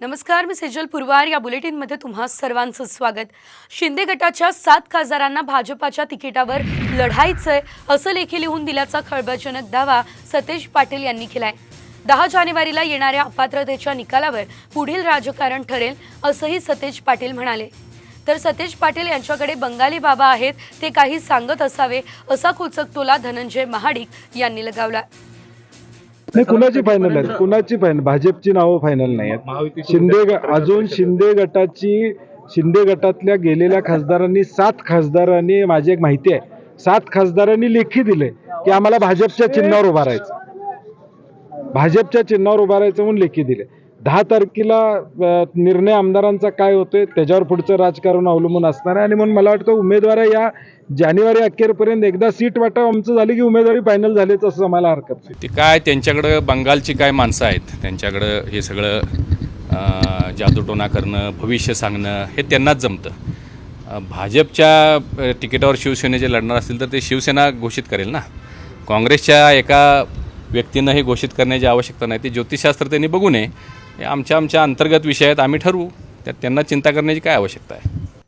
नमस्कार मी सेजल पुरवार. या बुलेटिनमध्ये तुम्हा सर्वांचं स्वागत. शिंदे गटाच्या सात खासदारांना भाजपाच्या तिकिटावर लढायचंय असं लेखी लिहून दिल्याचा खळबळजनक दावा सतेज पाटील यांनी केलाय. दहा जानेवारीला येणाऱ्या अपात्रतेच्या निकालावर पुढील राजकारण ठरेल असंही सतेज पाटील म्हणाले. तर सतेज पाटील यांच्याकडे बंगाली बाबा आहेत ते काही सांगत असावे असा कुचकतोला धनंजय महाडिक यांनी लगावला. नाही कुणाची फायनल आहे कुणाची फायनल भाजपची नावं फायनल नाही आहेत. शिंदे ग- अजून शिंदे गटाची शिंदे गटातल्या गेलेल्या खासदारांनी सात खासदारांनी माझी एक माहिती आहे सात खासदारांनी लेखी दिले की आम्हाला भाजपच्या चिन्हावर उभा राहायचं. भाजपच्या चिन्हावर उभा राहायचं म्हणून लेखी दिले. दहा तारखेला निर्णय आमदारांचा काय होतोय त्याच्यावर पुढचं राजकारण अवलंबून असणार आहे. आणि म्हणून मला वाटतं उमेदवार या जानेवारी अखेरपर्यंत एकदा सीट वाटप आमचं झाली की उमेदवारी फायनल झालीच असं आम्हाला हरकत नाही. ते काय त्यांच्याकडं बंगालची काय माणसं आहेत? त्यांच्याकडं हे सगळं जादूटोना जादूटोणा करणं भविष्य सांगणं हे त्यांनाच जमतं. भाजपच्या तिकिटावर शिवसेने जे लढणार असतील तर ते शिवसेना घोषित करेल ना? काँग्रेसच्या एका व्यक्तीनं हे घोषित करण्याची आवश्यकता नाही. ते ज्योतिषशास्त्र त्यांनी बघू नये. आमच्या आमच्या अंतर्गत विषय आहेत आम्ही ठरवू. त्यात त्यांना चिंता करण्याची काय आवश्यकता आहे?